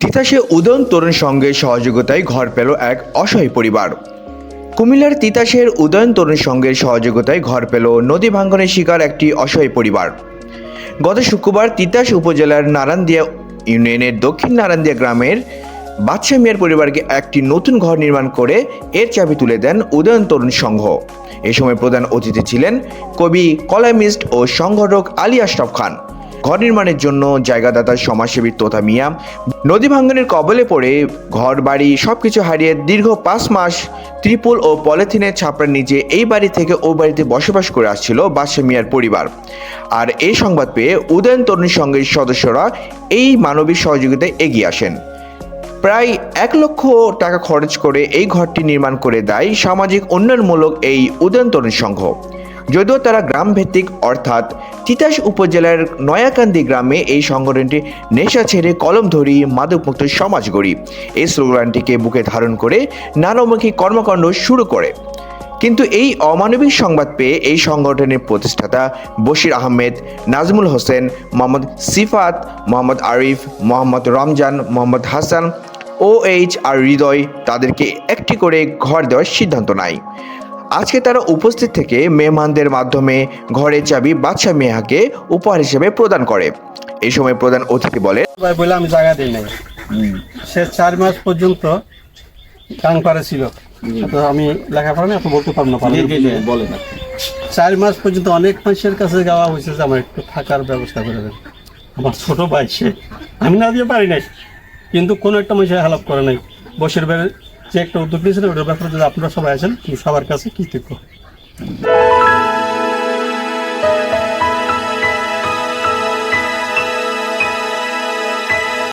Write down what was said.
তিতাসে উদয়ন তরুণ সঙ্গের সহযোগিতায় ঘর পেল এক অসহায় পরিবার। কুমিল্লার তিতাসের উদয়ন তরুণ সঙ্গের সহযোগিতায় ঘর পেল নদী ভাঙ্গনের শিকার একটি অসহায় পরিবার। গত শুক্রবার তিতাস উপজেলার নারায়ণদিয়া ইউনিয়নের দক্ষিণ নারায়ণদিয়া গ্রামের বাদশাহ মিয়ার পরিবারকে একটি নতুন ঘর নির্মাণ করে এর চাবি তুলে দেন উদয়ন তরুণ সংঘ। এ সময় প্রধান অতিথি ছিলেন কবি কলামিস্ট ও সংগঠক আলী আশরাফ খান। ঘর নির্মাণের জন্য জায়গাদাতা সমাজসেবী তোতা মিয়া নদী ভাঙ্গনের কবলে পড়ে ঘর, বাড়ি সবকিছু হারিয়ে দীর্ঘ পাঁচ মাস ত্রিপুল ও পলিথিনের ছাপড়ার নিচে এই বাড়ি থেকে ও বাড়িতে বসবাস করে আসছিল বাদশা মিয়ার পরিবার। আর এই সংবাদ পেয়ে উদয়ন তরুণ সংঘের সদস্যরা এই মানবিক সহযোগিতায় এগিয়ে আসেন। প্রায় এক লক্ষ টাকা খরচ করে এই ঘরটি নির্মাণ করে দেয় সামাজিক উন্নয়নমূলক এই উদয়ন তরুণ সংঘ। যদিও তারা গ্রামভিত্তিক, অর্থাৎ তিতাস উপজেলার নয়াকান্দি গ্রামে এই সংগঠনটি নেশা ছেড়ে কলম ধরি মাদকমুক্ত সমাজ গড়ি। এই স্লোগানটিকে বুকে ধারণ করে নানামুখী কর্মকাণ্ড শুরু করে। কিন্তু এই অমানবিক সংবাদ পেয়ে এই সংগঠনের প্রতিষ্ঠাতা বশির আহমেদ, নাজমুল হোসেন, মোহাম্মদ সিফাত, মোহাম্মদ আরিফ, মোহাম্মদ রমজান, মোহাম্মদ হাসান ও এইচ আর হৃদয় তাদেরকে একটি করে ঘর দেওয়ার সিদ্ধান্ত নেয়। আজকে তারা উপস্থিত থেকে মেহমানদের মাধ্যমে ঘরের চাবি বাদশাহ মিয়াকে উপহার হিসেবে প্রদান করে। এই সময় প্রধান অতিথি বলে ভাই বলে আমি জায়গা দিই নাই। সে চার মাস পর্যন্ত কান পারে ছিল। তো আমি লেখাপড়া নিয়ে বলতে পারব না। বলে না। চার মাস পর্যন্ত অনেক মানুষের কাছে যাওয়া হয়েছে যে আমার একটু থাকার ব্যবস্থা করে দেন। আমার ছোট ভাই সে আমি না দিয়ে পারি নাই। কিন্তু কোনো একটা মানুষের হেল্প করে নাই। বসের বেড়ে যে একটা উদ্যোগ নিয়েছেন ওটার ব্যাপারে যদি আপনারা সবাই আছেন সবার কাছে কৃতজ্ঞ।